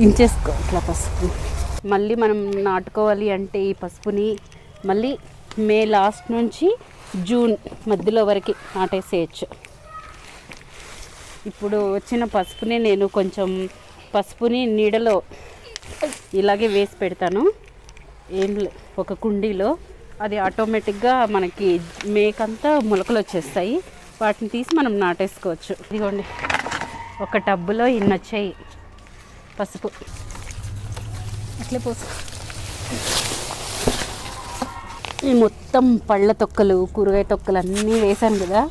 ఇంచేసుకో ఇట్లా పసుపు. మళ్ళీ మనం నాటుకోవాలి అంటే ఈ పసుపుని మళ్ళీ మే లాస్ట్ నుంచి జూన్ మధ్యలో వరకు నాటేసేయచ్చు. ఇప్పుడు వచ్చిన పసుపుని నేను కొంచెం పసుపుని నీడలో ఇలాగే వేసి పెడతాను. ఏం ఒక కుండీలో. అది ఆటోమేటిక్గా మనకి మేకంతా మొలకలు వచ్చేస్తాయి. వాటిని తీసి మనం నాటేసుకోవచ్చు. ఇదిగోండి ఒక టబ్బులో ఇన్ని వచ్చాయి పసుపు. అట్లే పోసు. ఈ మొత్తం పళ్ళ తొక్కలు కూరగాయ తొక్కలు అన్నీ వేసాను కదా.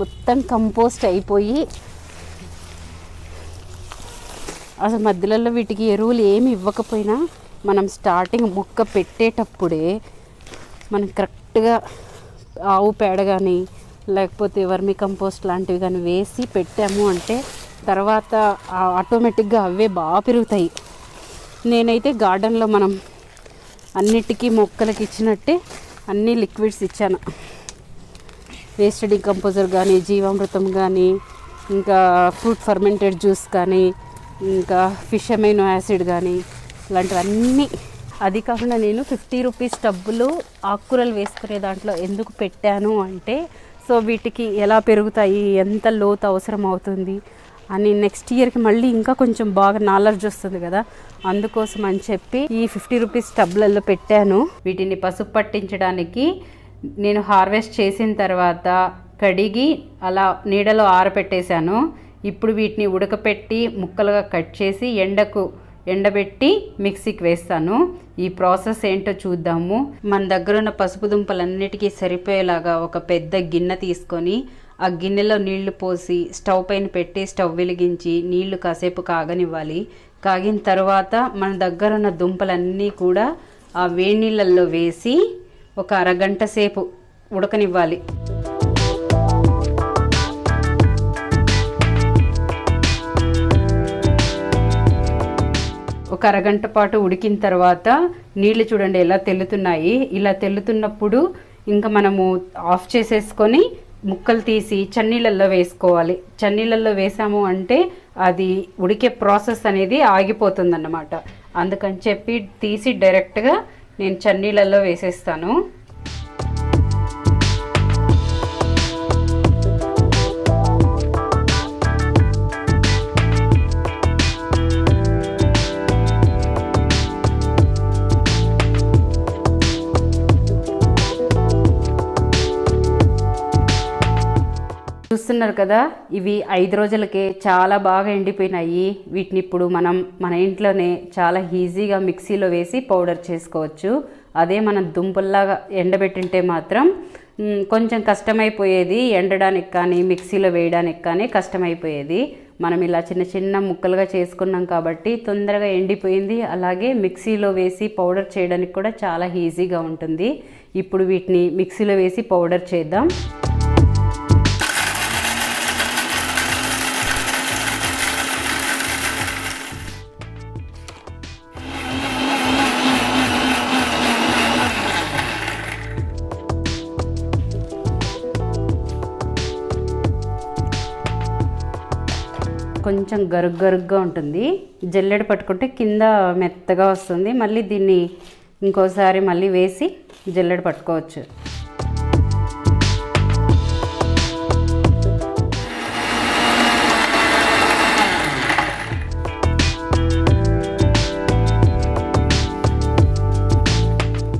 మొత్తం కంపోస్ట్ అయిపోయి అసలు మధ్యలో వీటికి ఎరువులు ఏమి ఇవ్వకపోయినా మనం స్టార్టింగ్ మొక్క పెట్టేటప్పుడే మనం కరెక్ట్గా ఆవు పేడ కానీ లేకపోతే వర్మి కంపోస్ట్ లాంటివి కానీ వేసి పెట్టాము అంటే తర్వాత ఆటోమేటిక్గా అవే బాగా పెరుగుతాయి. నేనైతే గార్డెన్లో మనం అన్నిటికీ మొక్కలకి ఇచ్చినట్టే అన్ని లిక్విడ్స్ ఇచ్చాను. వేస్ట్ డికంపోజర్ కానీ జీవామృతం కానీ ఇంకా ఫ్రూట్ ఫర్మెంటెడ్ జ్యూస్ కానీ ఇంకా ఫిష్ అమైనో యాసిడ్ కానీ ఇలాంటివన్నీ. అది కాకుండా నేను ఫిఫ్టీ రూపీస్ టబ్బులు ఆకుకూరలు వేసుకునే దాంట్లో ఎందుకు పెట్టాను అంటే సో వీటికి ఎలా పెరుగుతాయి ఎంత లోతు అవసరం అవుతుంది అని నెక్స్ట్ ఇయర్కి మళ్ళీ ఇంకా కొంచెం బాగా నాలెడ్జ్ వస్తుంది కదా. అందుకోసం అని చెప్పి ఈ ఫిఫ్టీ రూపీస్ టబ్లలో పెట్టాను. వీటిని పసుపు పట్టించడానికి నేను హార్వెస్ట్ చేసిన తర్వాత కడిగి అలా నీడలో ఆరబెట్టేశాను ఇప్పుడు వీటిని ఉడకపెట్టి ముక్కలుగా కట్ చేసి ఎండకు ఎండబెట్టి మిక్సీకి వేస్తాను. ఈ ప్రాసెస్ ఏంటో చూద్దాము. మన దగ్గర ఉన్న పసుపు దుంపలన్నిటికీ సరిపోయేలాగా ఒక పెద్ద గిన్నె తీసుకొని ఆ గిన్నెలో నీళ్ళు పోసి స్టవ్ పైన పెట్టి స్టవ్ వెలిగించి నీళ్ళు కాసేపు కాగనివ్వాలి. కాగిన తర్వాత మన దగ్గర ఉన్న దుంపలన్నీ కూడా ఆ వేడి నీళ్ళల్లో వేసి ఒక అరగంట సేపు ఉడకనివ్వాలి. ఒక అరగంట పాటు ఉడికిన తర్వాత నీళ్ళు చూడండి ఎలా తెల్లుతున్నాయి. ఇలా తెల్లుతున్నప్పుడు ఇంకా మనము ఆఫ్ చేసేసుకొని ముక్కలు తీసి చన్నీళ్ళల్లో వేసుకోవాలి. చన్నీళ్ళల్లో వేసాము అంటే అది ఉడికే ప్రాసెస్ అనేది ఆగిపోతుందన్నమాట. అందుకని చెప్పి తీసి డైరెక్ట్గా నేను చన్నీళ్ళల్లో వేసేస్తాను. చూస్తున్నారు కదా ఇవి ఐదు రోజులకే చాలా బాగా ఎండిపోయినాయి. వీటిని ఇప్పుడు మనం మన ఇంట్లోనే చాలా ఈజీగా మిక్సీలో వేసి పౌడర్ చేసుకోవచ్చు. అదే మనం దుంపల్లాగా ఎండబెట్టింటే మాత్రం కొంచెం కష్టమైపోయేది. ఎండడానికి కానీ మిక్సీలో వేయడానికి కానీ కష్టమైపోయేది. మనం ఇలా చిన్న చిన్న ముక్కలుగా చేసుకున్నాం కాబట్టి తొందరగా ఎండిపోయింది. అలాగే మిక్సీలో వేసి పౌడర్ చేయడానికి కూడా చాలా ఈజీగా ఉంటుంది. ఇప్పుడు వీటిని మిక్సీలో వేసి పౌడర్ చేద్దాం. కొంచెం గరుగ్ గరుగ్గా ఉంటుంది. జల్లెడ పట్టుకుంటే కింద మెత్తగా వస్తుంది. మళ్ళీ దీన్ని ఇంకోసారి మళ్ళీ వేసి జల్లెడ పట్టుకోవచ్చు.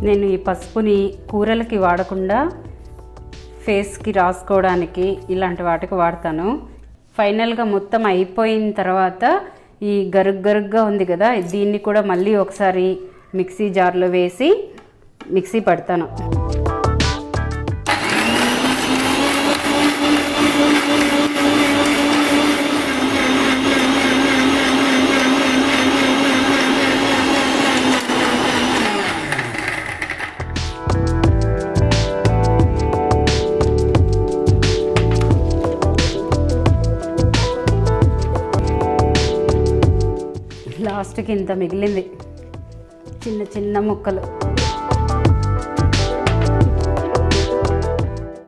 నేను ఈ పసుపుని కూరలకి వాడకుండా ఫేస్కి రాసుకోవడానికి ఇలాంటి వాటికి వాడతాను. ఫైనల్గా మొత్తం అయిపోయిన తర్వాత ఈ గరుగ్ గరుగ్గా ఉంది కదా దీన్ని కూడా మళ్ళీ ఒకసారి మిక్సీ జార్లో వేసి మిక్సీ పడతాను. లాస్ట్కి ఇంత మిగిలింది. చిన్న చిన్న ముక్కలు.